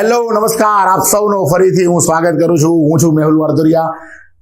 Hello નમસ્કાર. આપ સૌનો ફરીથી હું સ્વાગત કરું છું. હું છું Mehul Varduriya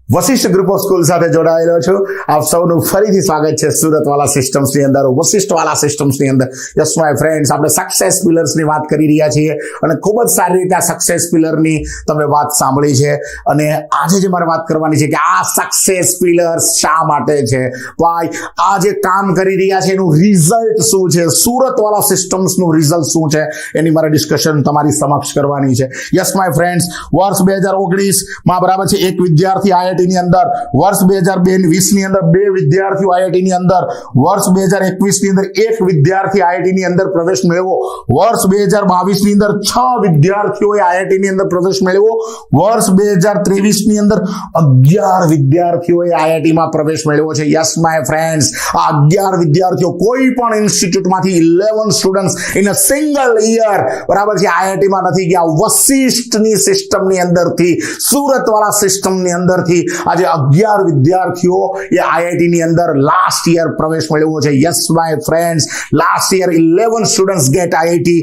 Vashishth group of school સાથે જોડાયેલો છું. આપ સૌનું ફરીથી સ્વાગત છે સુરતવાલા સિસ્ટમ્સની અંદર, વશિષ્ઠવાલા સિસ્ટમ્સની અંદર. યસ માય ફ્રેન્ડ્સ આપણે સક્સેસ પિલર્સની વાત કરી રહ્યા છીએ અને ખૂબ જ સારી રીતે આ સક્સેસ પિલરની તમે વાત સાંભળી છે. અને આજે જે મારે વાત કરવાની છે કે આ સક્સેસ પિલર્સ શા માટે છે? ભાઈ આ જે કામ કરી રહ્યા છે એનું રિઝલ્ટ શું છે? સુરતવાલા સિસ્ટમ્સનું રિઝલ્ટ શું છે? એની મારે ડિસ્કશન તમારી સમક્ષ કરવાની છે. યસ માય ફ્રેન્ડ્સ વર્ષ બે હજાર ઓગણીસમાં બરાબર છે, એક વિદ્યાર્થી આઈઆઈટી ની અંદર, વર્ષ બે હજાર બે વીસની અંદર બે વિદ્યાર્થીઓ આઈઆઈટી ની અંદર, વર્ષ બે હજાર એકવીસની અંદર એક વિદ્યાર્થી આઈઆઈટી ની અંદર પ્રવેશ મેળવ્યો, વર્ષ બે હજાર બાવીસની અંદર છ વિદ્યાર્થીઓએ આઈઆઈટી ની અંદર પ્રવેશ મેળવ્યો, વર્ષ બે હજાર ત્રેવીસની અંદર અગિયાર વિદ્યાર્થીઓએ આઈઆઈટી માં પ્રવેશ મેળવ્યો છે. યસ માય ફ્રેન્ડ્સ આ અગિયાર વિદ્યાર્થીઓ કોઈ પણ ઇન્સ્ટિટ્યૂટમાંથી eleven students in a single year બરાબર છે આઈઆઈટી માં નથી ગયા. વશિષ્ઠની સિસ્ટમની અંદરથી, સુરતવાળા સિસ્ટમની અંદરથી આજે અગિયાર વિદ્યાર્થીઓ એ આઈઆઈટી ની અંદર લાસ્ટ યર પ્રવેશ મેળવ્યો છે. Yes my friends last year eleven students get IIT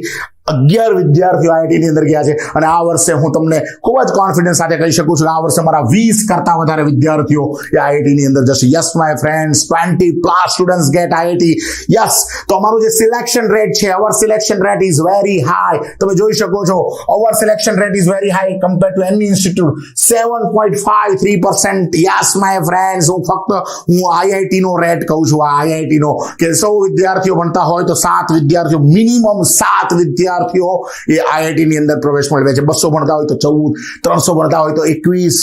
અગિયાર વિદ્યાર્થીઓ આઈઆઈટી ની અંદર ગયા છે અને આ વર્ષે હું તમને ખૂબ જ કોન્ફિડન્સ સાથે કહી શકું છું કે આ વર્ષે મારા વીસ કરતા વધારે વિદ્યાર્થીઓ એ આઈઆઈટી ની અંદર જશે. Yes my friends twenty plus students get IIT yes તો અમારું જે સિલેક્શન રેટ છે our selection rate is very high તમે જોઈ શકો છો our selection rate is very high compare to any institute seven point five three percent yes my friends હું ફક્ત, હું આઈઆઈટી નો રેટ કહું છું, આ આઈઆઈટી નો કે સૌ વિદ્યાર્થીઓ ભણતા હોય તો સાત વિદ્યાર્થીઓ મિનિમમ સાત વિદ્યાર્થીઓ એ આઈઆઈટીની અંદર પ્રવેશ મેળવે છે. બસો ભણતા હોય તો ચૌદ, ત્રણસો ભણતા હોય તો એકવીસ,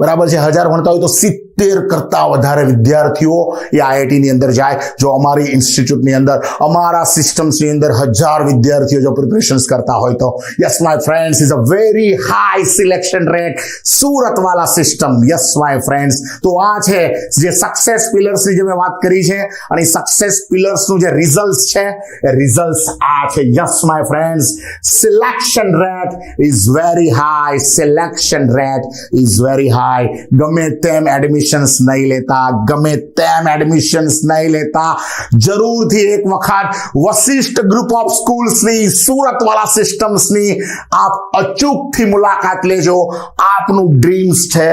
બરાબર છે? હજાર ભણતા હોય તો સિત્તેર કરતા વધારે વિદ્યાર્થીઓ એ આઈઆઈટીની અંદર જાય. જો અમારી ઇન્સ્ટિટ્યૂટની અંદર, અમારા સિસ્ટમ્સની અંદર હજાર વિદ્યાર્થીઓ જો પ્રિપરેશન્સ કરતા હોય તો. Yes my friends is a very high selection rate Surat વાલા સિસ્ટમ યસ માય ફ્રેન્ડ્સ તો આ છે જે સક્સેસ પિલર્સની જે મેં વાત કરી છે અને સક્સેસ પિલર્સનું જે રિઝલ્ટ છે, એ રિઝલ્ટ આ છે. Yes my friends selection rate is very high selection rate is very high ગમે તેમ એડમિશન્સ નહીં લેતા ગમે તેમ એડમિશન્સ નહીં લેતા જરૂરથી એક વખત વશિષ્ઠ ગ્રુપ ઓફ સ્કૂલ્સની સુરતવાળા સિસ્ટમ્સની આપ અચૂકથી મુલાકાત લેજો આપનું ડ્રીમ્સ છે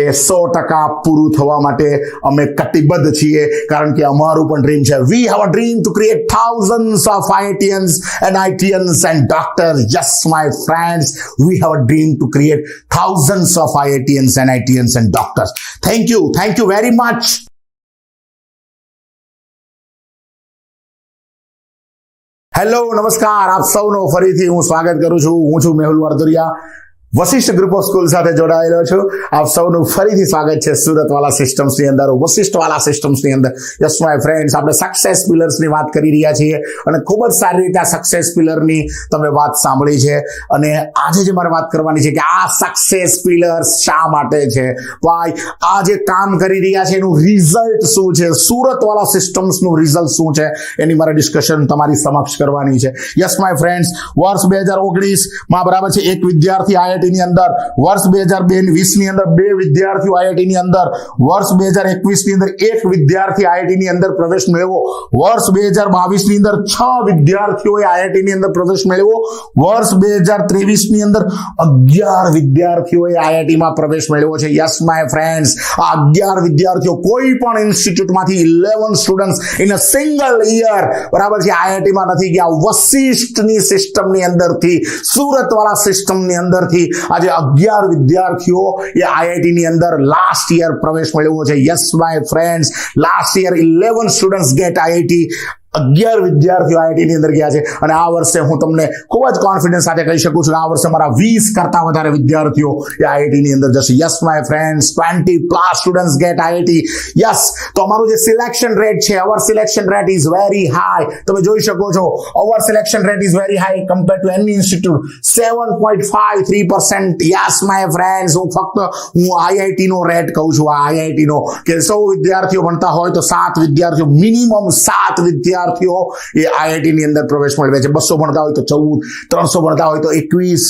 એ સો ટકા પૂરું થવા માટે અમે કટિબદ્ધ છીએ કારણ કે અમારું પણ ડ્રીમ છે we have a dream to create thousands of IITians and IITians and doctors. Yes, my friends, we have a dream to create thousands of IITians and IITians and doctors. Thank you. Thank you very much. Hello નમસ્કાર આપ સૌનો ફરીથી હું સ્વાગત કરું છું. હું છું Mehul Varduriya Vashishth group of school સાથે જોડાયેલો છું. આપ સૌનું ફરીથી સ્વાગત છે સુરતવાલા સિસ્ટમ્સની અંદર વશિષ્ઠવાલા સિસ્ટમ્સની અંદર. યસ માય ફ્રેન્ડ્સ આપણે સક્સેસ પિલર્સની વાત કરી રહ્યા છીએ અને ખૂબ જ સારી રીતે આ સક્સેસ પિલરની તમે વાત સાંભળી છે. અને આજે જે મારે વાત કરવાની છે કે આ સક્સેસ પિલર્સ શા માટે છે? ભાઈ આ જે કામ કરી રહ્યા છે એનું રિઝલ્ટ શું છે? સુરતવાલા સિસ્ટમ્સનું રિઝલ્ટ શું છે? એની મારે ડિસ્કશન તમારી સમક્ષ કરવાની છે. યસ માય ફ્રેન્ડ્સ વર્ષ બે હજાર ઓગણીસમાં બરાબર છે, એક વિદ્યાર્થી આઈઆઈટી ની અંદર, વર્ષ બે હજાર બે વીસની અંદર બે વિદ્યાર્થીઓ આઈઆઈટી ની અંદર, વર્ષ બે હજાર એકવીસની અંદર એક વિદ્યાર્થી આઈઆઈટી ની અંદર પ્રવેશ મેળવ્યો, વર્ષ બે હજાર બાવીસની અંદર છ વિદ્યાર્થીઓએ આઈઆઈટી ની અંદર પ્રવેશ મેળવ્યો, વર્ષ બે હજાર ત્રેવીસની અંદર અગિયાર વિદ્યાર્થીઓએ આઈઆઈટી માં પ્રવેશ મેળવ્યો છે. યસ માય ફ્રેન્ડ્સ આ અગિયાર વિદ્યાર્થીઓ કોઈ પણ ઇન્સ્ટિટ્યૂટમાંથી eleven students in a single year બરાબર છે આઈઆઈટી માં નથી ગયા. વશિષ્ઠની સિસ્ટમની અંદરથી, સુરતવાળા સિસ્ટમની અંદરથી આજે અગિયાર વિદ્યાર્થીઓ એ આઈઆઈટી ની અંદર લાસ્ટ યર પ્રવેશ મેળવ્યો છે. Yes my friends last year eleven students get IIT અગિયાર વિદ્યાર્થીઓ આઈઆઈટી ની અંદર ગયા છે અને આ વર્ષે હું તમને ખૂબ જ કોન્ફિડન્સ સાથે કહી શકું છું કે આ વર્ષે મારા વીસ કરતા વધારે વિદ્યાર્થીઓ એ આઈઆઈટી ની અંદર જશે. Yes my friends twenty plus students get IIT yes તો અમારું જે સિલેક્શન રેટ છે our selection rate is very high તમે જોઈ શકો છો our selection rate is very high compare to any institute seven point five three percent yes my friends હું ફક્ત, હું આઈઆઈટી નો રેટ કહું છું, આ આઈઆઈટી નો કે સૌ વિદ્યાર્થીઓ ભણતા હોય તો સાત વિદ્યાર્થીઓ મિનિમમ સાત વિદ્યાર્થીઓ વિદ્યાર્થીઓ એ આઈઆઈટીની અંદર પ્રવેશ મેળવે છે બસો ભણતા હોય તો ચૌદ, ત્રણસો ભણતા હોય તો એકવીસ,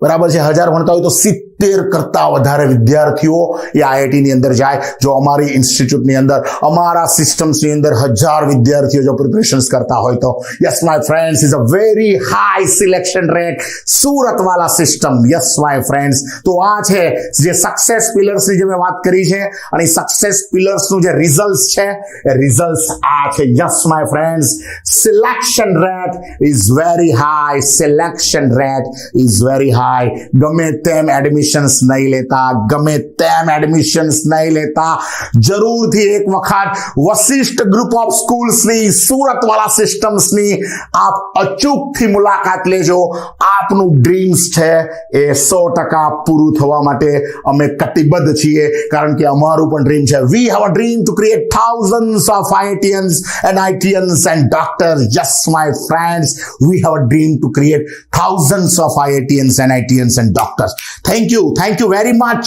બરાબર છે? હજાર ભણતા હોય તો સિત્તેર સિત્તેર કરતા વધારે વિદ્યાર્થીઓ એ આઈઆઈટી ની અંદર જાય. જો અમારી ઇન્સ્ટિટ્યૂટની અંદર, અમારા સિસ્ટમ્સની અંદર હજાર વિદ્યાર્થીઓ જો પ્રિપરેશન્સ કરતા હોય તો. Yes my friends is a very high selection rate Surat વાલા સિસ્ટમ. યસ માય ફ્રેન્ડ્સ તો આ છે જે સક્સેસ પિલર્સની જે મેં વાત કરી છે, અને સક્સેસ પિલર્સનું જે રિઝલ્ટ છે, એ રિઝલ્ટ આ છે. Yes my friends selection rate is very high selection rate is very high ગમે તેમ એડમિશન્સ નહીં લેતા ગમે તેમ એડમિશન્સ નહીં લેતા જરૂરથી એક વખત વશિષ્ઠ ગ્રુપ ઓફ સ્કૂલ્સની સુરતવાળા સિસ્ટમ્સની આપ અચૂકથી મુલાકાત લેજો આપનું ડ્રીમ્સ છે એ સો ટકા પૂરું થવા માટે અમે કટિબદ્ધ છીએ કારણ કે અમારું પણ ડ્રીમ છે we have a dream to create thousands of IITians and IITians and doctors. Yes, my friends, we have a dream to create thousands of IITians and IITians and doctors. Thank you. Thank you very much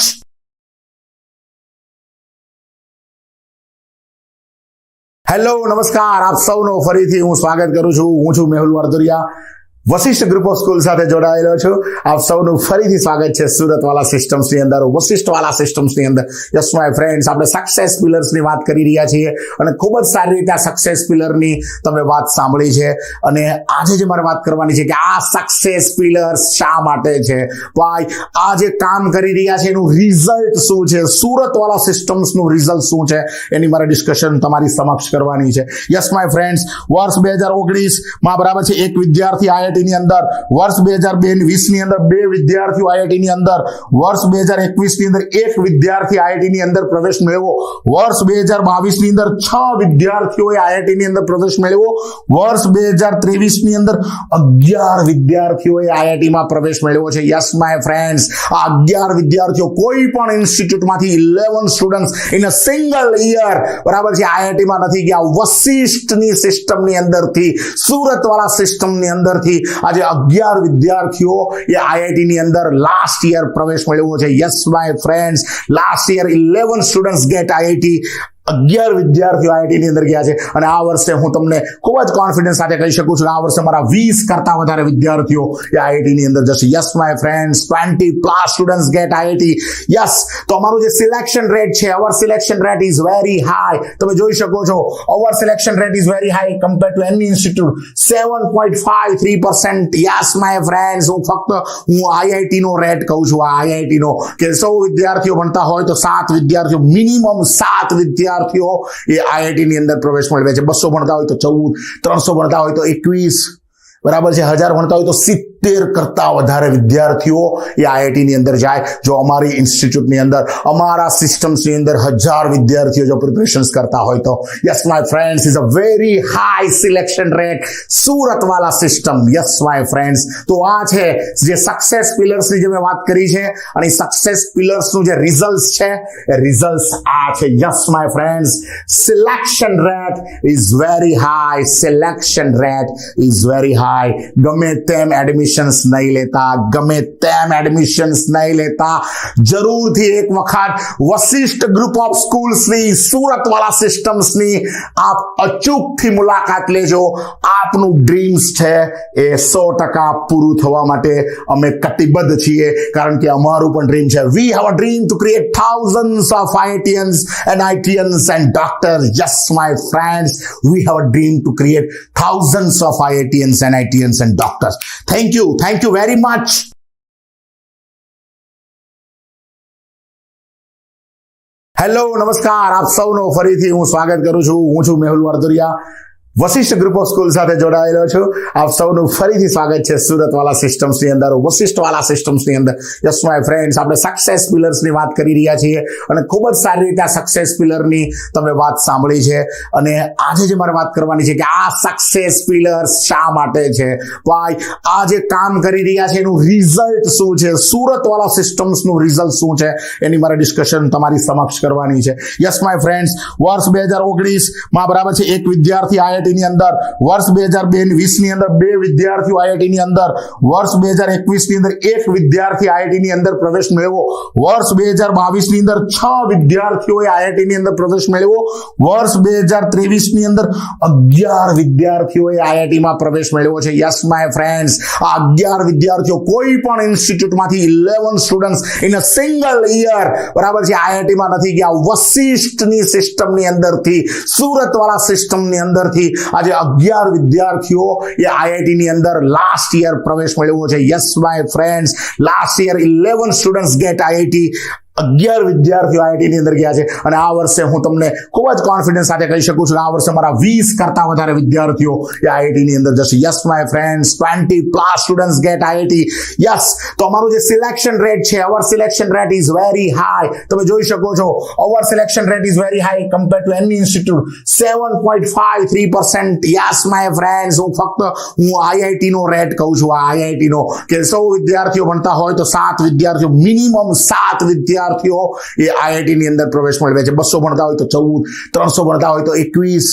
hello નમસ્કાર આપ સૌનો ફરીથી હું સ્વાગત કરું છું. હું છું Mehul Vardoriya Vashishth group of school સાથે જોડાયેલો છું. આપ સૌનું ફરીથી સ્વાગત છે સુરત વાળા સિસ્ટમ્સની અંદર, વશિષ્ઠવાલા વાળા સિસ્ટમ્સની અંદર. યસ માય ફ્રેન્ડ્સ આપણે સક્સેસ પિલર્સની વાત કરી રહ્યા છીએ અને ખૂબ જ સારી રીતે આ સક્સેસ પિલરની તમે વાત સાંભળી છે. અને આજે જે મારે વાત કરવાની છે કે આ સક્સેસ પિલર્સ શા માટે છે? ભાઈ આ જે કામ કરી રહ્યા છે એનું રિઝલ્ટ શું છે? સુરત વાળા સિસ્ટમ્સનું રિઝલ્ટ શું છે? એની મારે ડિસ્કશન તમારી સમક્ષ કરવાની છે. યસ માય ફ્રેન્ડ્સ વર્ષ બે હજાર ઓગણીસમાં બરાબર છે, એક વિદ્યાર્થી આઈઆઈટી ની અંદર, વર્ષ બે હજાર બે વીસની અંદર બે વિદ્યાર્થીઓ આઈઆઈટી ની અંદર, વર્ષ બે હજાર એકવીસની અંદર એક વિદ્યાર્થી આઈઆઈટી ની અંદર પ્રવેશ મેળવ્યો. વર્ષ બે હજાર બાવીસની અંદર છ વિદ્યાર્થીઓએ આઈઆઈટી ની અંદર પ્રવેશ મેળવ્યો. વર્ષ બે હજાર ત્રેવીસની અંદર અગિયાર વિદ્યાર્થીઓએ આઈઆઈટી માં પ્રવેશ મેળવ્યો છે. યસ માય ફ્રેન્ડ્સ આ અગિયાર વિદ્યાર્થીઓ કોઈ પણ ઇન્સ્ટિટ્યૂટમાંથી eleven students in a single year બરાબર છે આઈઆઈટી માં નથી ગયા. વશિષ્ઠની સિસ્ટમની અંદરથી સુરત વાળા સિસ્ટમની અંદરથી આજે અગિયાર વિદ્યાર્થીઓ એ આઈઆઈટી ની અંદર લાસ્ટ યર પ્રવેશ મેળવ્યો છે. Yes my friends last year eleven students get IIT અગિયાર વિદ્યાર્થીઓ આઈઆઈટી ની અંદર ગયા છે અને આ વર્ષે હું તમને ખૂબ જ કોન્ફિડન્સ સાથે કહી શકું છું કે આ વર્ષે મારા વીસ કરતા વધારે વિદ્યાર્થીઓ એ આઈઆઈટી ની અંદર જશે. Yes my friends twenty plus students get IIT. Yes તો અમારું જે સિલેક્શન રેટ છે our selection rate is very high તમે જોઈ શકો છો our selection rate is very high compare to any institute seven point five three percent yes my friends હું ફક્ત, હું આઈઆઈટી નો રેટ કહું છું. આ આઈઆઈટી નો કે સૌ વિદ્યાર્થીઓ ભણતા હોય તો સાત વિદ્યાર્થીઓ મિનિમમ સાત વિદ્યાર્થીઓ એ આઈઆઈટી ની અંદર પ્રવેશ મેળવે છે. બસો ભણતા હોય તો ચૌદ, ત્રણસો ભણતા હોય તો એકવીસ, બરાબર છે? હજાર ભણતા હોય તો સિત્તેર કરતા વધારે વિદ્યાર્થીઓ એ આઈઆઈટી ની અંદર જાય. જો અમારી ઇન્સ્ટિટ્યૂટની અંદર, અમારા સિસ્ટમ્સની અંદર હજાર વિદ્યાર્થીઓ જો પ્રિપરેશન્સ કરતા હોય તો. Yes my friends is a very high selection rate Surat વાલા સિસ્ટમ. યસ માય ફ્રેન્ડ્સ તો આ છે જે સક્સેસ પિલર્સની જે મેં વાત કરી છે, અને સક્સેસ પિલર્સનું જે રિઝલ્ટ છે, એ રિઝલ્ટ આ છે. Yes my friends selection rate is very high selection rate is very high ગમે તેમ એડમિશન્સ નહીં લેતા ગમે તેમ એડમિશન્સ નહીં લેતા જરૂરથી એક વખત વશિષ્ઠ ગ્રુપ ઓફ સ્કૂલ્સની સુરતવાળા સિસ્ટમ્સની આપ અચૂકથી મુલાકાત લેજો આપનું ડ્રીમ્સ છે એ સો ટકા પૂરું થવા માટે અમે કટિબદ્ધ છીએ કારણ કે અમારું પણ ડ્રીમ છે we have a dream to create thousands of IITians and IITians and doctors. Yes, my friends, we have a dream to create thousands of IITians and IITians and doctors. Thank you. Thank you very much hello નમસ્કાર આપ સૌનો ફરીથી હું સ્વાગત કરું છું. હું છું Mehul Vardoriya Vashishth group of school સાથે જોડાયેલો છું. આપ સૌનું ફરીથી સ્વાગત છે સુરત વાળા સિસ્ટમ્સની અંદર, વશિષ્ઠવાલા વાળા સિસ્ટમ્સની અંદર. યસ માય ફ્રેન્ડ્સ આપણે સક્સેસ પિલર્સની વાત કરી રહ્યા છીએ અને ખૂબ જ સારી રીતે આ સક્સેસ પિલરની તમે વાત સાંભળી છે. અને આજે જે મારે વાત કરવાની છે કે આ સક્સેસ પિલર્સ શા માટે છે? ભાઈ આ જે કામ કરી રહ્યા છે એનું રિઝલ્ટ શું છે? સુરત વાળા સિસ્ટમ્સનું રિઝલ્ટ શું છે? એની મારે ડિસ્કશન તમારી સમક્ષ કરવાની છે. યસ માય ફ્રેન્ડ્સ વર્ષ બે હજાર ઓગણીસમાં બરાબર છે, એક વિદ્યાર્થી આયા આઈઆઈટી ની અંદર, વર્ષ બે હજાર બે વીસની અંદર બે વિદ્યાર્થીઓ આઈઆઈટી ની અંદર, વર્ષ બે હજાર એકવીસની અંદર એક વિદ્યાર્થી આઈઆઈટી ની અંદર પ્રવેશ મેળવ્યો, વર્ષ બે હજાર બાવીસની અંદર છ વિદ્યાર્થીઓએ આઈઆઈટી ની અંદર પ્રવેશ મેળવ્યો, વર્ષ બે હજાર ત્રેવીસની અંદર અગિયાર વિદ્યાર્થીઓએ આઈઆઈટી માં પ્રવેશ મેળવ્યો છે. યસ માય ફ્રેન્ડ્સ આ અગિયાર વિદ્યાર્થીઓ કોઈ પણ ઇન્સ્ટિટ્યૂટમાંથી eleven students in a single year બરાબર છે આઈઆઈટી માં નથી ગયા. વશિષ્ઠની સિસ્ટમની અંદરથી સુરત વાળા સિસ્ટમની અંદરથી આજે અગિયાર વિદ્યાર્થીઓ એ આઈઆઈટી ની અંદર લાસ્ટ યર પ્રવેશ મેળવ્યો છે. Yes my friends last year eleven students get IIT અગિયાર વિદ્યાર્થીઓ આઈઆઈટી ની અંદર ગયા છે અને આ વર્ષે હું તમને ખૂબ જ કોન્ફિડન્સ સાથે કહી શકું છું કે આ વર્ષે મારા વીસ કરતા વધારે વિદ્યાર્થીઓ એ આઈઆઈટી ની અંદર જશે. Yes my friends twenty plus students get IIT yes તો અમારું જે સિલેક્શન રેટ છે our selection rate is very high તમે જોઈ શકો છો our selection rate is very high compare to any institute seven point five three percent yes my friends હું ફક્ત, હું આઈઆઈટી નો રેટ કહું છું. આ આઈઆઈટી નો કે સૌ વિદ્યાર્થીઓ ભણતા હોય તો સાત વિદ્યાર્થીઓ મિનિમમ સાત વિદ્યાર્થીઓ એ આઈઆઈટીની અંદર પ્રવેશ મેળવે છે બસો ભણતા હોય તો ચૌદ, ત્રણસો ભણતા હોય તો એકવીસ,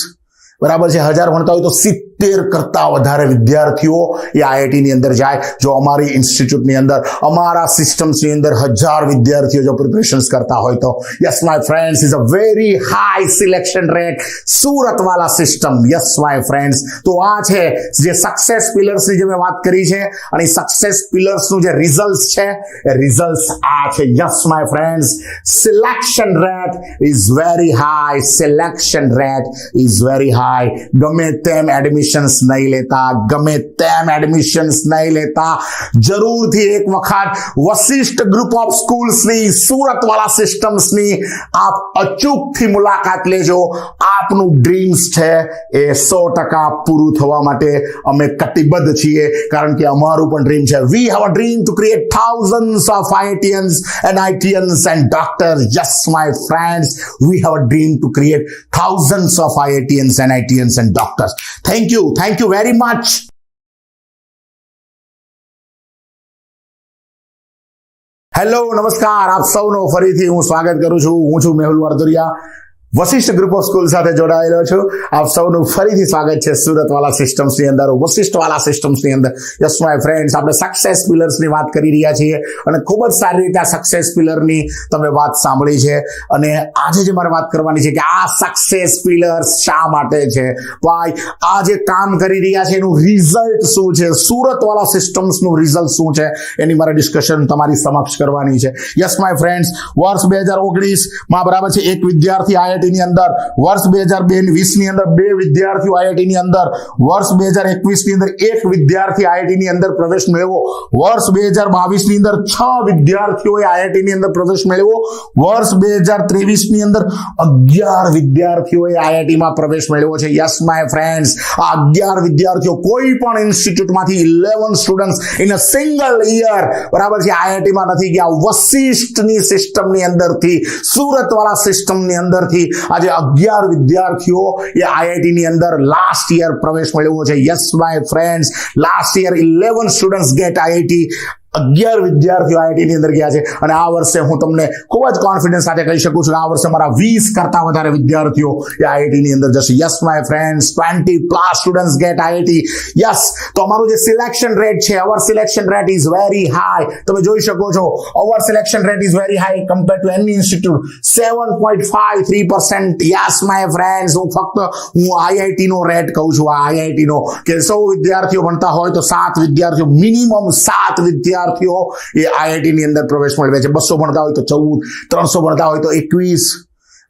બરાબર છે? હજાર ભણતા હોય તો સિત્તેર કરતા વધારે વિદ્યાર્થીઓ એ આઈઆઈટી ની અંદર જાય. જો અમારી ઇન્સ્ટિટ્યૂટની અંદર, અમારા સિસ્ટમ્સની અંદર હજાર વિદ્યાર્થીઓ જો પ્રિપરેશન્સ કરતા હોય તો. Yes my friends is a very high selection rate Surat વાળા સિસ્ટમ. યસ માય ફ્રેન્ડ્સ તો આ છે જે સક્સેસ પિલર્સની જે મેં વાત કરી છે, અને સક્સેસ પિલર્સનું જે રિઝલ્ટ છે, એ રિઝલ્ટ આ છે. Yes my friends selection rate is very high selection rate is very high ગમે તેમ એડમિશન્સ નહીં લેતા, ગમે તેમ એડમિશન્સ નહીં લેતા જરૂરથી એક વખત વશિષ્ઠ ગ્રુપ ઓફ સ્કૂલ્સની સુરતવાળા સિસ્ટમ્સની આપ અચૂકથી મુલાકાત લેજો આપનું ડ્રીમ્સ છે એ સો ટકા પૂરું થવા માટે અમે કટિબદ્ધ છીએ, કારણ કે અમારું પણ ડ્રીમ છે we have a dream to create thousand of IITians and IITians and doctor yes my friends we have a dream to create thousands of IITians and IITians and doctors. Thank you. Thank you very much hello નમસ્કાર આપ સૌનો ફરીથી હું સ્વાગત કરું છું. હું છું Mehul Vardoriya Vashishth group of school સાથે જોડાયેલો છું. આપ સૌનું ફરીથી સ્વાગત છે સુરત વાળા સિસ્ટમ્સની અંદર, વશિષ્ઠવાલા વાળા સિસ્ટમ્સની અંદર. યસ માય ફ્રેન્ડ્સ આપણે સક્સેસ પિલર્સની વાત કરી રહ્યા છીએ અને ખૂબ જ સારી રીતે આ સક્સેસ પિલરની તમે વાત સાંભળી છે. અને આજે જે મારે વાત કરવાની છે કે આ સક્સેસ પિલર્સ શા માટે છે? ભાઈ આ જે કામ કરી રહ્યા છે એનું રિઝલ્ટ શું છે? સુરત વાળા સિસ્ટમ્સનું રિઝલ્ટ શું છે? એની મારે ડિસ્કશન તમારી સમક્ષ કરવાની છે. યસ માય ફ્રેન્ડ્સ વર્ષ બે હજાર ઓગણીસમાં બરાબર છે, એક વિદ્યાર્થી આઈઆઈટી ની અંદર વર્ષ બે હજાર બે વીસની અંદર બે વિદ્યાર્થીઓ આઈઆઈટી ની અંદર વર્ષ બે હજાર એકવીસની અંદર એક વિદ્યાર્થી આઈઆઈટી ની અંદર પ્રવેશ મેળવ્યો વર્ષ બે હજાર બાવીસની અંદર છ વિદ્યાર્થીઓએ આઈઆઈટી ની અંદર પ્રવેશ મેળવ્યો વર્ષ બે હજાર ત્રેવીસની અંદર અગિયાર વિદ્યાર્થીઓએ આઈઆઈટી માં પ્રવેશ મેળવ્યો છે. યસ માય ફ્રેન્ડ્સ આ અગિયાર વિદ્યાર્થીઓ કોઈ પણ ઇન્સ્ટિટ્યૂટમાંથી eleven students in a single year બરાબર છે આઈઆઈટી માં નથી ગયા. વશિષ્ઠની સિસ્ટમની અંદરથી સુરત વાળા સિસ્ટમની અંદરથી આજે અગિયાર વિદ્યાર્થીઓ એ આઈઆઈટી ની અંદર લાસ્ટ યર પ્રવેશ મેળવ્યો છે. Yes my friends last year eleven students get IIT અગિયાર વિદ્યાર્થીઓ આઈઆઈટી ની અંદર ગયા છે અને આ વર્ષે હું તમને ખૂબ જ કોન્ફિડન્સ સાથે કહી શકું છું કે આ વર્ષે મારા વીસ કરતા વધારે વિદ્યાર્થીઓ એ આઈઆઈટી ની અંદર જશે. Yes my friends twenty plus students get IIT yes તો અમારું જે સિલેક્શન રેટ છે our selection rate is very high તમે જોઈ શકો છો our selection rate is very high compare to any institute seven point five three percent yes my friends હું ફક્ત, હું આઈઆઈટી નો રેટ કહું છું, આ આઈઆઈટી નો કે સૌ વિદ્યાર્થીઓ ભણતા હોય તો સાત વિદ્યાર્થીઓ મિનિમમ સાત વિદ્યાર્થીઓ વિદ્યાર્થીઓ એ આઈઆઈટીની અંદર પ્રવેશ મેળવે છે. બસો ભણતા હોય તો ચૌદ, ત્રણસો ભણતા હોય તો એકવીસ,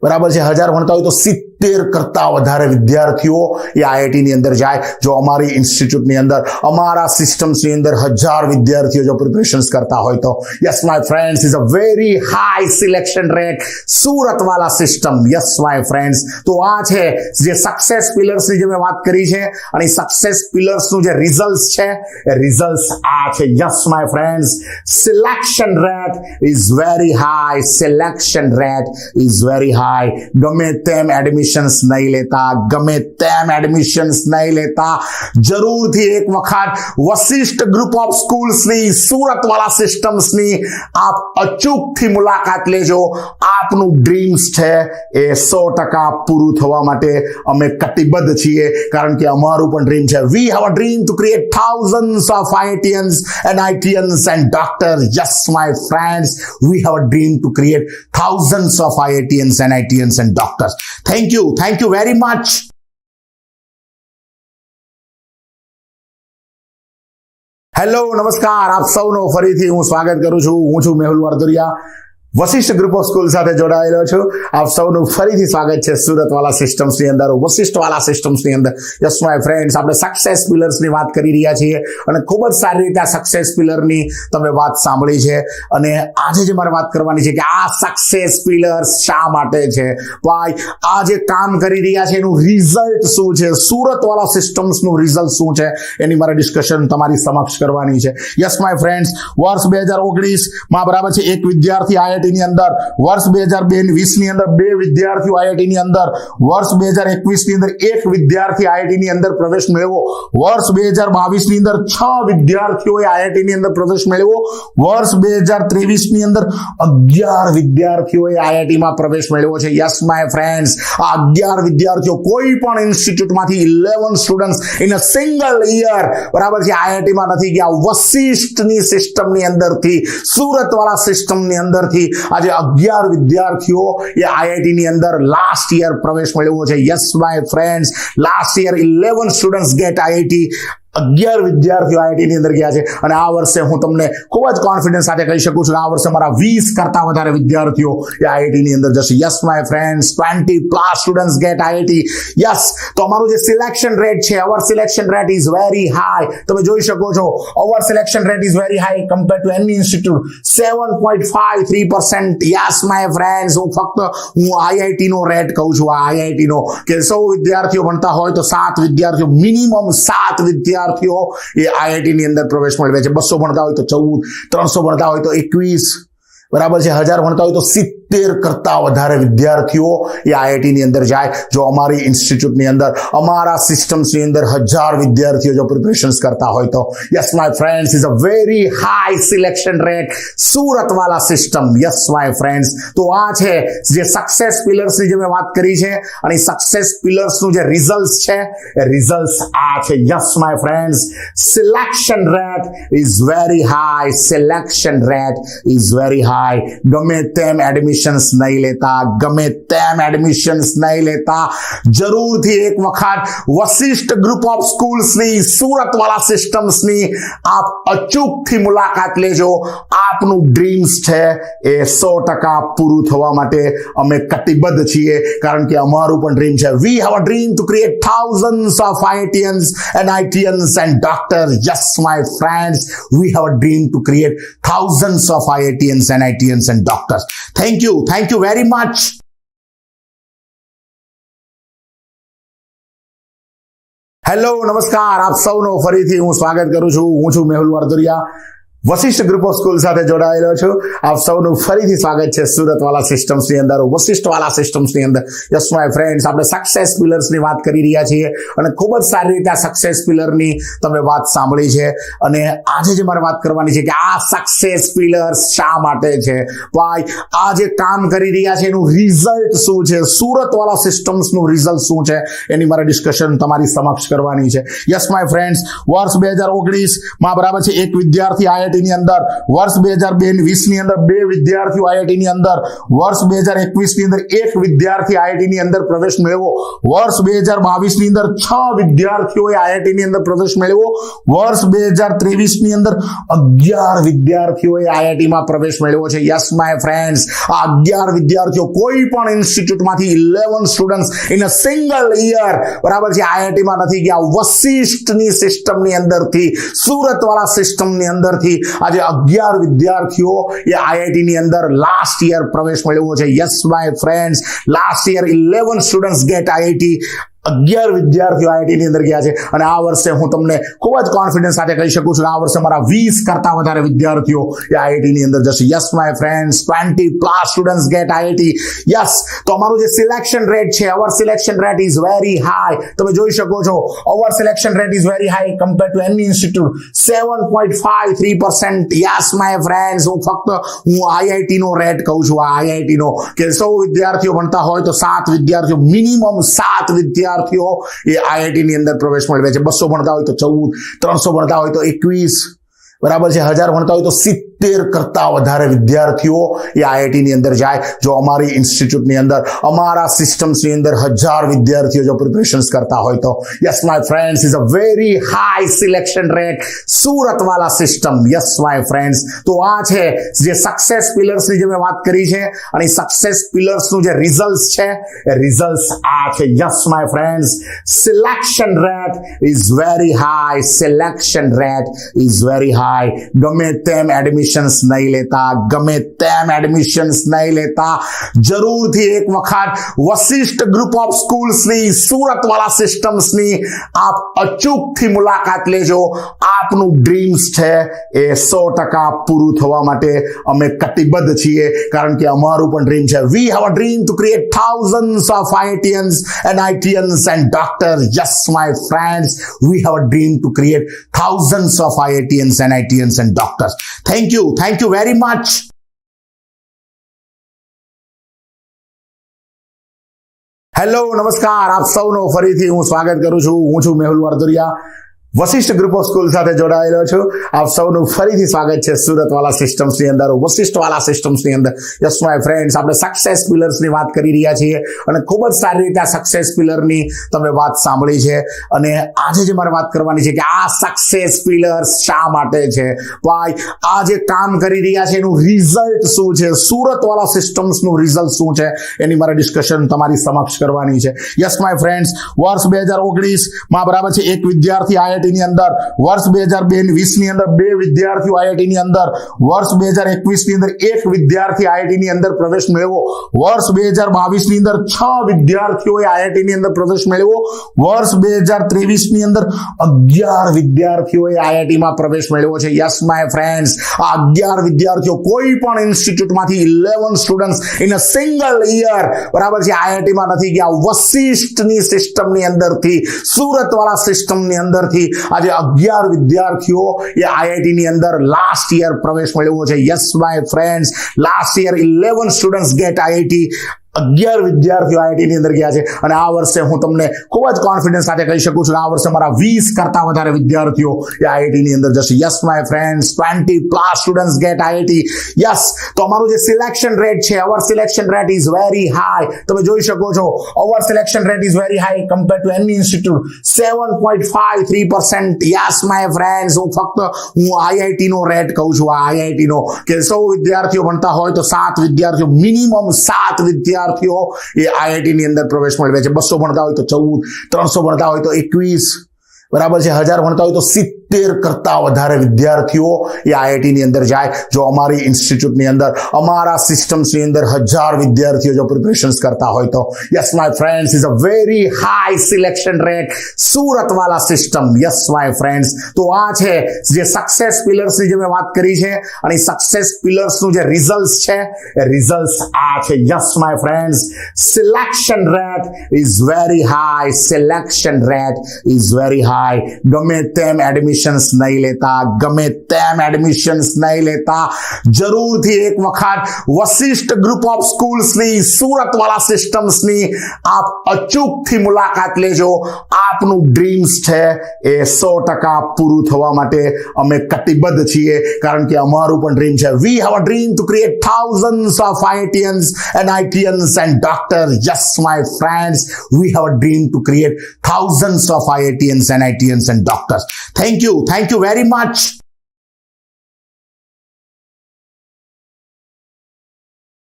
બરાબર છે? હજાર ભણતા હોય તો સિત્તેર કરતા વધારે વિદ્યાર્થીઓ એ આઈઆઈટીની અંદર જાય. જો અમારી ઇન્સ્ટિટ્યૂટની અંદર, અમારા સિસ્ટમ્સની અંદર હજાર વિદ્યાર્થીઓ જો પ્રિપરેશન્સ કરતા હોય તો. Yes my friends is a very high selection rate Surat વાળા સિસ્ટમ. યસ માય ફ્રેન્ડ્સ તો આ છે જે સક્સેસ પિલર્સની જે મેં વાત કરી છે, અને સક્સેસ પિલર્સનું જે રિઝલ્ટ છે, એ રિઝલ્ટ આ છે. Yes my friends selection rate is very high selection rate is very high ગમે તેમ એડમિશન એડમિશન્સ નહીં લેતા, ગમે તેમ એડમિશન્સ નહીં લેતા. જરૂરથી એક વખત વશિષ્ઠ ગ્રુપ ઓફ સ્કૂલ્સની સુરતવાળા સિસ્ટમ્સની આપ અચૂકથી મુલાકાત લેજો. આપનું ડ્રીમ્સ છે એ સો ટકા પૂરું થવા માટે અમે કટિબદ્ધ છીએ, કારણ કે અમારું પણ ડ્રીમ છે. We have a dream to create thousand of IITians and IITians and doctor yes my friends we have a dream to create thousand of of and IITians and doctors thank Thank you. Thank you very much. Hello નમસ્કાર આપ સૌનો ફરીથી હું સ્વાગત કરું છું હું છું Mehul Vardoriya Vashishth group of school સાથે જોડાયેલો છું. આપ સૌનું ફરીથી સ્વાગત છે સુરતવાલા સિસ્ટમ્સની અંદર, વશિષ્ઠવાલા સિસ્ટમ્સની અંદર. યસ માય ફ્રેન્ડ્સ આપણે સક્સેસ પિલર્સની વાત કરી રહ્યા છીએ અને ખૂબ જ સારી રીતે આ સક્સેસ પિલરની તમે વાત સાંભળી છે. અને આજે જે મારે વાત કરવાની છે કે આ સક્સેસ પિલર્સ શા માટે છે? ભાઈ આ જે કામ કરી રહ્યા છે એનું રિઝલ્ટ શું છે? સુરતવાલા સિસ્ટમ્સનું રિઝલ્ટ શું છે? એની મારે ડિસ્કશન તમારી સમક્ષ કરવાની છે. યસ માય ફ્રેન્ડ્સ વર્ષ બે હજાર ઓગણીસમાં બરાબર છે, એક વિદ્યાર્થી આઈઆઈટી ની અંદર વર્ષ બે હજાર બે વીસની અંદર બે વિદ્યાર્થીઓ આઈઆઈટી ની અંદર વર્ષ બે હજાર એકવીસની અંદર એક વિદ્યાર્થી આઈઆઈટી ની અંદર પ્રવેશ મેળવ્યો વર્ષ બે હજાર બાવીસની અંદર છ વિદ્યાર્થીઓએ આઈઆઈટી ની અંદર પ્રવેશ મેળવ્યો વર્ષ બે હજાર ત્રેવીસની અંદર અગિયાર વિદ્યાર્થીઓએ આઈઆઈટી માં પ્રવેશ મેળવ્યો છે. યસ માય ફ્રેન્ડ્સ આ અગિયાર વિદ્યાર્થીઓ કોઈ પણ ઇન્સ્ટિટ્યૂટમાંથી eleven students in a single year બરાબર છે આઈઆઈટી માં નથી ગયા. વશિષ્ઠની સિસ્ટમની અંદરથી, સુરતવાળા સિસ્ટમની અંદરથી આજે અગિયાર વિદ્યાર્થીઓ એ આઈઆઈટી ની અંદર લાસ્ટ યર પ્રવેશ મેળવ્યો છે. Yes my friends last year eleven students get IIT અગિયાર વિદ્યાર્થીઓ આઈઆઈટી ની અંદર ગયા છે અને આ વર્ષે હું તમને ખૂબ જ કોન્ફિડન્સ સાથે કહી શકું છું કે આ વર્ષે મારા વીસ કરતા વધારે વિદ્યાર્થીઓ એ આઈઆઈટી ની અંદર જશે. Yes my friends twenty plus students get IIT yes તો અમારું જે સિલેક્શન રેટ છે our selection rate is very high તમે જોઈ શકો છો our selection rate is very high compare to any institute seven point five three percent yes my friends હું ફક્ત, હું આઈઆઈટી નો રેટ કહું છું. આ આઈઆઈટી નો કે સૌ વિદ્યાર્થીઓ ભણતા હોય તો સાત વિદ્યાર્થીઓ મિનિમમ સાત વિદ્યાર્થીઓ વિદ્યાર્થીઓ એ આઈઆઈટીની અંદર પ્રવેશ મેળવે છે. બસો ભણતા હોય તો ચૌદ, ત્રણસો ભણતા હોય તો એકવીસ બરાબર છે? હજાર ભણતા હોય તો સિત્તેર કરતા વધારે વિદ્યાર્થીઓ એ આઈઆઈટીની અંદર જાય. જો અમારી ઇન્સ્ટિટ્યૂટની અંદર, અમારા સિસ્ટમ્સની અંદર હજાર વિદ્યાર્થીઓ જો પ્રિપરેશન્સ કરતા હોય તો. Yes my friends is a very high selection rate સુરતવાલા system yes my friends તો આ છે જે સક્સેસ પિલર્સની જે મેં વાત કરી છે અને સક્સેસ પિલર્સનું જે રિઝલ્ટ છે, એ રિઝલ્ટ આ છે. Yes my friends selection rate is very high selection rate is very high ગમે તેમ એડમિશન્સ નહીં લેતા, ગમે તેમ એડમિશન્સ નહીં લેતા. જરૂરથી એક વખત વશિષ્ઠ ગ્રુપ ઓફ સ્કૂલ્સની સુરતવાળા સિસ્ટમ્સની આપ અચૂકથી મુલાકાત લેજો. આપનું ડ્રીમ્સ છે એ સો ટકા પૂરું થવા માટે અમે કટિબદ્ધ છીએ. કારણ કે અમારું પણ ડ્રીમ છે. We have a dream to create thousand of IITians and IITians and doctors yes my friends we have a dream to create thousand of IITians and IITians and doctors. Thank you. Thank you very much. Hello નમસ્કાર આપ સૌનો ફરીથી હું સ્વાગત કરું છું હું છું Mehul Vardoriya Vashishtha group of school સાથે જોડાયેલો છું. આપ સૌનું ફરીથી સ્વાગત છે સુરતવાલા સિસ્ટમ્સની અંદર, વશિષ્ઠવાલા સિસ્ટમ્સની અંદર. યસ માય ફ્રેન્ડ્સ આપણે સક્સેસ પિલર્સની વાત કરી રહ્યા છીએ અને ખૂબ જ સારી રીતે આ સક્સેસ પિલરની તમે વાત સાંભળી છે. અને આજે જે મારે વાત કરવાની છે કે આ સક્સેસ પિલર્સ શા માટે છે? ભાઈ આ જે કામ કરી રહ્યા છે એનું રિઝલ્ટ શું છે? સુરતવાલા સિસ્ટમ્સનું રિઝલ્ટ શું છે? એની મારે ડિસ્કશન તમારી સમક્ષ કરવાની છે. યસ માય ફ્રેન્ડ્સ વર્ષ બે હજાર ઓગણીસમાં બરાબર છે, એક વિદ્યાર્થી આઈઆઈટી ની અંદર વર્ષ બે હજાર બે વીસની અંદર બે વિદ્યાર્થીઓ આઈઆઈટી ની અંદર વર્ષ બે હજાર એકવીસની અંદર એક વિદ્યાર્થી આઈઆઈટી ની અંદર પ્રવેશ મેળવ્યો વર્ષ બે હજાર બાવીસની અંદર છ વિદ્યાર્થીઓએ આઈઆઈટી ની અંદર પ્રવેશ મેળવ્યો વર્ષ બે હજાર ત્રેવીસની અંદર અગિયાર વિદ્યાર્થીઓએ આઈઆઈટી માં પ્રવેશ મેળવ્યો છે. યસ માય ફ્રેન્ડ્સ આ અગિયાર વિદ્યાર્થીઓ કોઈ પણ ઇન્સ્ટિટ્યૂટમાંથી eleven students in a single year બરાબર છે આઈઆઈટી માં નથી ગયા. વશિષ્ઠની સિસ્ટમની અંદરથી, સુરતવાળા સિસ્ટમની અંદરથી આજે અગિયાર વિદ્યાર્થીઓ એ આઈઆઈટી ની અંદર લાસ્ટ યર પ્રવેશ મેળવ્યો છે. Yes my friends last year eleven students get IIT અગિયાર વિદ્યાર્થીઓ આઈઆઈટી ની અંદર ગયા છે અને આ વર્ષે હું તમને ખૂબ જ કોન્ફિડન્સ સાથે કહી શકું છું કે આ વર્ષે મારા વીસ કરતા વધારે વિદ્યાર્થીઓ એ આઈઆઈટી ની અંદર જશે. Yes my friends twenty plus students get IIT yes તો અમારું જે સિલેક્શન રેટ છે our selection rate is very high તમે જોઈ શકો છો our selection rate is very high compare to any institute seven point five three percent yes my friends હું ફક્ત, હું આઈઆઈટી નો રેટ કહું છું. આ આઈઆઈટી નો કે સૌ વિદ્યાર્થીઓ ભણતા હોય તો સાત વિદ્યાર્થીઓ મિનિમમ સાત વિદ્યાર્થીઓ એ આઈઆઈટીની અંદર પ્રવેશ મેળવે છે. બસો ભણતા હોય તો ચૌદ, ત્રણસો ભણતા હોય તો એકવીસ બરાબર છે? હજાર ભણતા હોય તો સિત્તેર કરતા વધારે વિદ્યાર્થીઓ એ આઈઆઈટીની અંદર જાય. જો અમારી ઇન્સ્ટિટ્યૂટની અંદર, અમારા સિસ્ટમ્સની અંદર હજાર વિદ્યાર્થીઓ જો પ્રિપરેશન્સ કરતા હોય તો. Yes my friends is a very high selection rate Surat વાળા સિસ્ટમ. યસ માય ફ્રેન્ડ્સ તો આ છે જે સક્સેસ પિલર્સની જે મેં વાત કરી છે અને સક્સેસ પિલર્સનું જે રિઝલ્ટ છે, એ રિઝલ્ટ આ છે. Yes my friends selection rate is very high selection rate is very high ગમે તેમ એડમિશન્સ નહીં લેતા, ગમે તેમ એડમિશન્સ નહીં લેતા. જરૂરથી એક વખત વશિષ્ઠ ગ્રુપ ઓફ સ્કૂલ્સની સુરત વાળા સિસ્ટમ્સની આપ અચૂકથી મુલાકાત લેજો. આપનું ડ્રીમ્સ છે એ સો ટકા પૂરું થવા માટે અમે કટિબદ્ધ છીએ. કારણ કે અમારું પણ ડ્રીમ છે. We have a dream to create thousand of IITians and IITians and doctors yes my friends we have a dream to create thousand of IITians and IITians and doctors. Thank you. Thank you very much. Hello નમસ્કાર આપ સૌનો ફરીથી હું સ્વાગત કરું છું હું છું Mehul Vardoriya Vashishtha group of school સાથે જોડાયેલો છું. આપ સૌનું ફરીથી સ્વાગત છે સુરત વાળા સિસ્ટમ્સની અંદર, વશિષ્ઠવાલા વાળા સિસ્ટમ્સની અંદર. યસ માય ફ્રેન્ડ્સ આપણે સક્સેસ પિલર્સની વાત કરી રહ્યા છીએ અને ખૂબ જ સારી રીતે આ સક્સેસ પિલરની તમે વાત સાંભળી છે. અને આજે જે મારે વાત કરવાની છે કે આ સક્સેસ પિલર્સ શા માટે છે? ભાઈ આ જે કામ કરી રહ્યા છે એનું રિઝલ્ટ શું છે? સુરત વાળા સિસ્ટમ્સનું રિઝલ્ટ શું છે? એની મારે ડિસ્કશન તમારી સમક્ષ કરવાની છે. યસ માય ફ્રેન્ડ્સ વર્ષ બે હજાર ઓગણીસમાં બરાબર છે, એક વિદ્યાર્થી આઈઆઈટી ની અંદર, વર્ષ બે હજાર બે વીસની અંદર બે વિદ્યાર્થીઓ આઈઆઈટી ની અંદર, વર્ષ બે હજાર એકવીસની અંદર એક વિદ્યાર્થી આઈઆઈટી ની અંદર પ્રવેશ મેળવ્યો, વર્ષ બે હજાર બાવીસની અંદર છ વિદ્યાર્થીઓએ આઈઆઈટી ની અંદર પ્રવેશ મેળવ્યો, વર્ષ બે હજાર ત્રેવીસની અંદર અગિયાર વિદ્યાર્થીઓએ આઈઆઈટી માં પ્રવેશ મેળવ્યો છે. યસ માય ફ્રેન્ડ્સ આ અગિયાર વિદ્યાર્થીઓ કોઈ પણ ઇન્સ્ટિટ્યૂટમાંથી eleven students in a single year બરાબર છે આઈઆઈટી માં નથી ગયા. વશિષ્ઠની સિસ્ટમની અંદરથી સુરત વાળા સિસ્ટમની અંદરથી આજે અગિયાર વિદ્યાર્થીઓ એ આઈઆઈટી ની અંદર લાસ્ટ યર પ્રવેશ મેળવ્યો છે. Yes my friends last year eleven students get IIT અગિયાર વિદ્યાર્થીઓ આઈઆઈટી ની અંદર ગયા છે અને આ વર્ષે હું તમને ખૂબ જ કોન્ફિડન્સ સાથે કહી શકું છું કે આ વર્ષે મારા વીસ કરતા વધારે વિદ્યાર્થીઓ એ આઈઆઈટી ની અંદર જશે. Yes my friends twenty plus students get IIT yes તો અમારું જે સિલેક્શન રેટ છે our selection rate is very high તમે જોઈ શકો છો our selection rate is very high compare to any institute seven point five three percent yes my friends હું ફક્ત, હું આઈઆઈટી નો રેટ કહું છું. આ આઈઆઈટી નો કે સૌ વિદ્યાર્થીઓ ભણતા હોય તો સાત વિદ્યાર્થીઓ મિનિમમ સાત વિદ્યાર્થીઓ વિદ્યાર્થીઓ એ આઈઆઈટી ની અંદર પ્રવેશ મેળવે છે. બસો ભણતા હોય તો ચૌદ, ત્રણસો ભણતા હોય તો એકવીસ, બરાબર છે? હજાર ભણતા હોય તો સિત્તેર કરતા વધારે વિદ્યાર્થીઓ એ આઈઆઈટી ની અંદર જાય. જો અમારી ઇન્સ્ટિટ્યૂટની અંદર, અમારા સિસ્ટમ્સની અંદર હજાર વિદ્યાર્થીઓ જો પ્રિપરેશન્સ કરતા હોય તો. Yes my friends is a very high selection rate Surat વાળા સિસ્ટમ. યસ માય ફ્રેન્ડ્સ તો આ છે જે સક્સેસ પિલર્સની જે મેં વાત કરી છે, અને સક્સેસ પિલર્સનું જે રિઝલ્ટ છે, એ રિઝલ્ટ આ છે. Yes my friends selection rate is very high selection rate is very high ગમે તેમ એડમિશન્સ નહીં લેતા, ગમે તેમ એડમિશન્સ નહીં લેતા જરૂરથી એક વખત વશિષ્ઠ ગ્રુપ ઓફ સ્કૂલ્સની સુરતવાળા સિસ્ટમ્સની આપ અચૂકથી મુલાકાત લેજો આપનું ડ્રીમ્સ છે એ સો ટકા પૂરું થવા માટે અમે કટિબદ્ધ છીએ કારણ કે અમારું પણ ડ્રીમ છે we have a dream to create thousand of IITians and IITians and doctor yes my friends we have a dream to create thousands of IITians and IITians and doctors. Thank you. Thank you very much.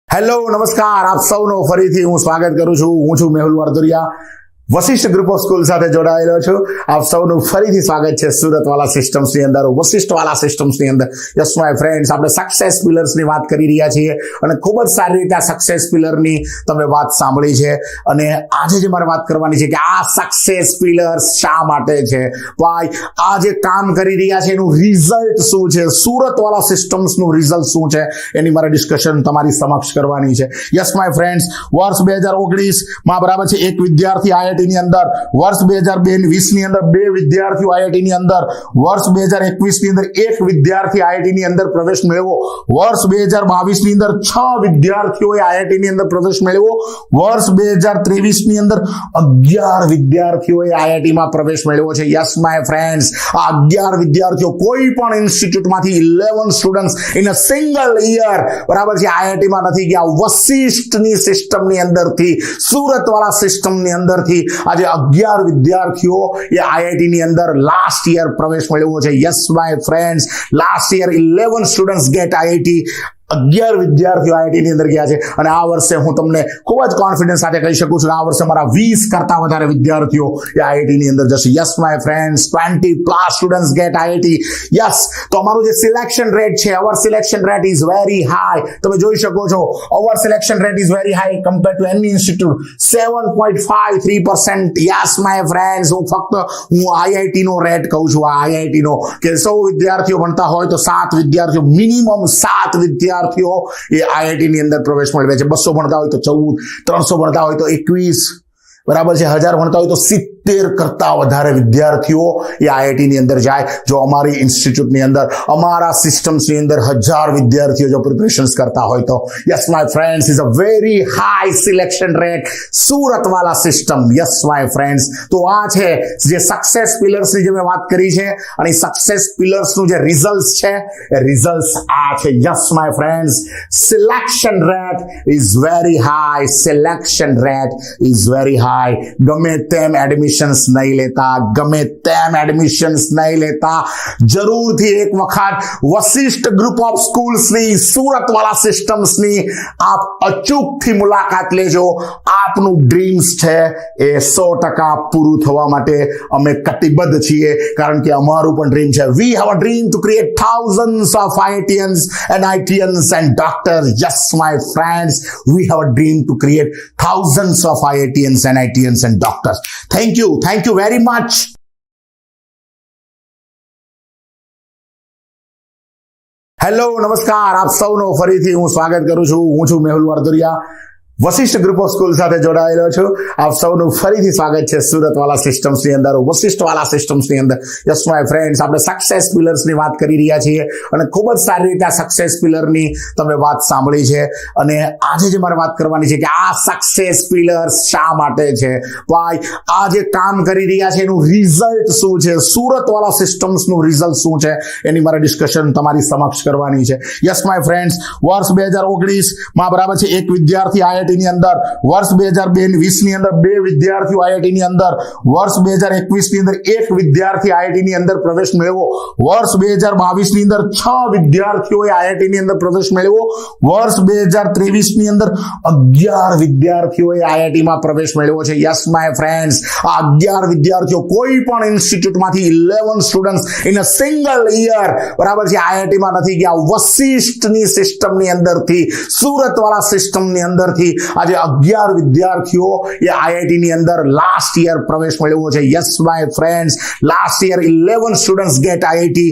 Hello નમસ્કાર આપ સૌનો ફરીથી હું સ્વાગત કરું છું. હું છું Mehul Vardoriya Vashishtha group of school સાથે જોડાયેલો છું. આપ સૌનું ફરીથી સ્વાગત છે સુરતવાલા સિસ્ટમ્સની અંદર, વશિષ્ઠવાલા સિસ્ટમ્સની અંદર. યસ માય ફ્રેન્ડ્સ આપણે સક્સેસ પિલર્સની વાત કરી રહ્યા છીએ અને ખૂબ જ સારી રીતે આ સક્સેસ પિલરની તમે વાત સાંભળી છે. અને આજે જે મારે વાત કરવાની છે કે આ સક્સેસ પિલર્સ શા માટે છે? ભાઈ આ જે કામ કરી રહ્યા છે એનું રિઝલ્ટ શું છે? સુરતવાલા સિસ્ટમ્સનું રિઝલ્ટ શું છે? એની મારે ડિસ્કશન તમારી સમક્ષ કરવાની છે. યસ માય ફ્રેન્ડ્સ વર્ષ બે હજાર ઓગણીસમાં બરાબર છે, એક વિદ્યાર્થી આઈઆઈટી ની અંદર, વર્ષ બે હજાર બે વીસની અંદર બે વિદ્યાર્થીઓ આઈઆઈટી ની અંદર, વર્ષ બે હજાર એકવીસની અંદર એક વિદ્યાર્થી આઈઆઈટી ની અંદર પ્રવેશ મેળવ્યો. વર્ષ બે હજાર બાવીસની અંદર છ વિદ્યાર્થીઓએ આઈઆઈટી ની અંદર પ્રવેશ મેળવ્યો. વર્ષ બે હજાર ત્રેવીસની અંદર અગિયાર વિદ્યાર્થીઓએ આઈઆઈટી માં પ્રવેશ મેળવ્યો છે. યસ માય ફ્રેન્ડ્સ આ અગિયાર વિદ્યાર્થીઓ કોઈ પણ ઇન્સ્ટિટ્યૂટમાંથી eleven students in a single year બરાબર છે આઈઆઈટી માં નથી ગયા. વશિષ્ઠની સિસ્ટમની અંદરથી, સુરતવાળા સિસ્ટમની અંદરથી આજે અગિયાર વિદ્યાર્થીઓ એ આઈઆઈટી ની અંદર લાસ્ટ યર પ્રવેશ મેળવ્યો છે. Yes my friends last year eleven students get IIT અગિયાર વિદ્યાર્થીઓ આઈઆઈટી ની અંદર ગયા છે અને આ વર્ષે હું તમને ખૂબ જ કોન્ફિડન્સ સાથે કહી શકું છું કે આ વર્ષે મારા વીસ કરતા વધારે વિદ્યાર્થીઓ એ આઈઆઈટી ની અંદર જશે. Yes my friends twenty plus students get IIT yes તો અમારું જે સિલેક્શન રેટ છે our selection rate is very high તમે જોઈ શકો છો our selection rate is very high compare to any institute seven point five three percent yes my friends હું ફક્ત, હું આઈઆઈટી નો રેટ કહું છું. આ આઈઆઈટી નો કે સૌ વિદ્યાર્થીઓ ભણતા હોય તો સાત વિદ્યાર્થીઓ મિનિમમ સાત વિદ્યાર્થીઓ એ આઈઆઈટી ની અંદર પ્રવેશ મેળવે છે. બસો ભણતા હોય તો ચૌદ, ત્રણસો ભણતા હોય તો એકવીસ, બરાબર છે? હજાર ભણતા હોય તો સિત્તેર કરતા વધારે વિદ્યાર્થીઓ એ આઈઆઈટીની અંદર જાય. જો અમારી ઇન્સ્ટિટ્યૂટની અંદર, અમારા સિસ્ટમ્સની અંદર હજાર વિદ્યાર્થીઓ જો પ્રિપરેશન્સ કરતા હોય તો. Yes my friends is a very high selection rate સુરતવાલા system yes my friends તો આ છે જે સક્સેસ પિલર્સની જે મેં વાત કરી છે, અને સક્સેસ પિલર્સનું જે રિઝલ્ટ છે, એ રિઝલ્ટ આ છે. Yes my friends selection rate is very high selection rate is very high ગમે તેમ એડમિશન્સ નહીં લેતા ગમે તેમ એડમિશન્સ નહીં લેતા જરૂરથી એક વખત વશિષ્ઠ ગ્રુપ ઓફ સ્કૂલ્સની સુરતવાળા સિસ્ટમ્સની આપ અચૂકથી મુલાકાત લેજો આપનું ડ્રીમ્સ છે એ સો ટકા પૂરું થવા માટે અમે કટિબદ્ધ છીએ કારણ કે અમારું પણ ડ્રીમ છે we have a dream to create thousands of IITians and IITians and doctors. Yes, my friends, we have a dream to create thousands of IITians and IITians and doctors. Thank you. Thank you very much hello નમસ્કાર આપ સૌનો ફરીથી હું સ્વાગત કરું છું. હું છું Mehul Vardoriya Vashishtha group of school સાથે જોડાયેલો છું. આપ સૌનું ફરીથી સ્વાગત છે સુરતવાલા સિસ્ટમ્સની અંદર, વશિષ્ઠવાલા સિસ્ટમ્સની અંદર. યસ માય ફ્રેન્ડ્સ આપણે સક્સેસ પિલર્સની વાત કરી રહ્યા છીએ અને ખૂબ જ સારી રીતે આ સક્સેસ પિલરની તમે વાત સાંભળી છે. અને આજે જે મારે વાત કરવાની છે કે આ સક્સેસ પિલર્સ શા માટે છે? ભાઈ આ જે કામ કરી રહ્યા છે એનું રિઝલ્ટ શું છે? સુરતવાલા સિસ્ટમ્સનું રિઝલ્ટ શું છે? એની મારે ડિસ્કશન તમારી સમક્ષ કરવાની છે. યસ માય ફ્રેન્ડ્સ વર્ષ બે હજાર ઓગણીસમાં બરાબર છે, એક વિદ્યાર્થી આઈઆઈટી ની અંદર, વર્ષ બે હજાર બે વીસની અંદર બે વિદ્યાર્થીઓ આઈઆઈટી ની અંદર, વર્ષ બે હજાર એકવીસની અંદર એક વિદ્યાર્થી આઈઆઈટી ની અંદર પ્રવેશ મેળવ્યો. વર્ષ બે હજાર બાવીસની અંદર છ વિદ્યાર્થીઓએ આઈઆઈટી ની અંદર પ્રવેશ મેળવ્યો. વર્ષ બે હજાર ત્રેવીસની અંદર અગિયાર વિદ્યાર્થીઓએ આઈઆઈટી માં પ્રવેશ મેળવ્યો છે. યસ માય ફ્રેન્ડ્સ આ અગિયાર વિદ્યાર્થીઓ કોઈ પણ ઇન્સ્ટિટ્યૂટમાંથી eleven students in a single year બરાબર છે આઈઆઈટી માં નથી ગયા. વશિષ્ઠની સિસ્ટમની અંદરથી, સુરતવાળા સિસ્ટમની અંદરથી આજે અગિયાર વિદ્યાર્થીઓ એ આઈઆઈટી ની અંદર લાસ્ટ યર પ્રવેશ મેળવ્યો છે. Yes my friends last year eleven students get IIT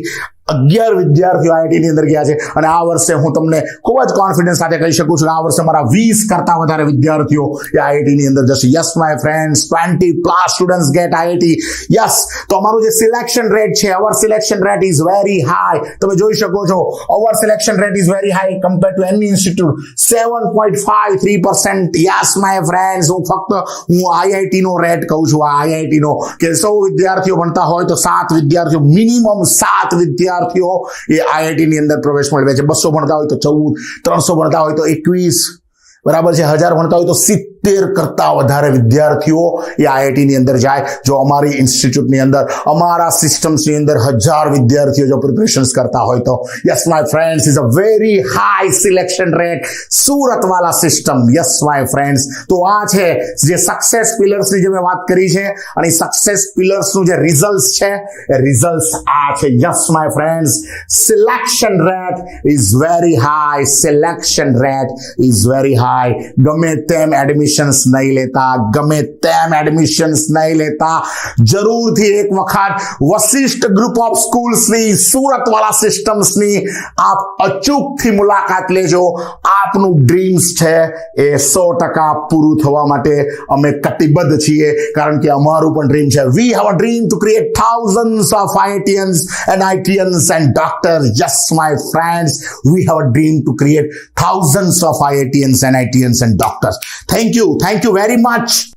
અગિયાર વિદ્યાર્થીઓ આઈઆઈટી ની અંદર ગયા છે અને આ વર્ષે હું તમને ખૂબ જ કોન્ફિડન્સ સાથે કહી શકું છું કે આ વર્ષે મારા વીસ કરતા વધારે વિદ્યાર્થીઓ એ આઈઆઈટી ની અંદર જશે. Yes my friends twenty plus students get IIT yes તો અમારું જે સિલેક્શન રેટ છે our selection rate is very high તમે જોઈ શકો છો our selection rate is very high compare to any institute seven point five three percent yes my friends હું ફક્ત, હું આઈઆઈટી નો રેટ કહું છું. આ આઈઆઈટી નો કે સૌ વિદ્યાર્થીઓ ભણતા હોય તો સાત વિદ્યાર્થીઓ મિનિમમ સાત વિદ્યાર્થીઓ વિદ્યાર્થીઓ એ આઈઆઈટીની અંદર પ્રવેશ મેળવે છે. બસો ભણતા હોય તો ચૌદ, ત્રણસો ભણતા હોય તો એકવીસ, બરાબર છે? હજાર ભણતા હોય તો સિત્તેર સિત્તેર કરતા વધારે વિદ્યાર્થીઓ એ આઈઆઈટી ની અંદર જાય. જો અમારી ઇન્સ્ટિટ્યૂટની અંદર, અમારા સિસ્ટમ્સની અંદર હજાર વિદ્યાર્થીઓ જો પ્રિપરેશન્સ કરતા હોય તો. Yes my friends is a very high selection rate Surat વાલા સિસ્ટમ. યસ માય ફ્રેન્ડ્સ તો આ છે જે સક્સેસ પિલર્સની જે મેં વાત કરી છે અને સક્સેસ પિલર્સનું જે રિઝલ્ટ છે, એ રિઝલ્ટ આ છે. Yes my friends selection rate is very high selection rate is very high ગમે તેમ એડમિશન્સ નહીં લેતા ગમે તેમ એડમિશન્સ નહીં લેતા જરૂરથી એક વખત વશિષ્ઠ ગ્રુપ ઓફ સ્કૂલ્સની સુરતવાળા સિસ્ટમ્સની આપ અચૂકથી મુલાકાત લેજો આપનું ડ્રીમ્સ છે એ સો ટકા પૂરું થવા માટે અમે કટિબદ્ધ છીએ કારણ કે અમારું પણ ડ્રીમ છે we have a dream to create thousands of IITians and and and doctors. Yes, my friends, we have a dream to create thousands of IITians and and and doctors. Thank you. Thank you very much.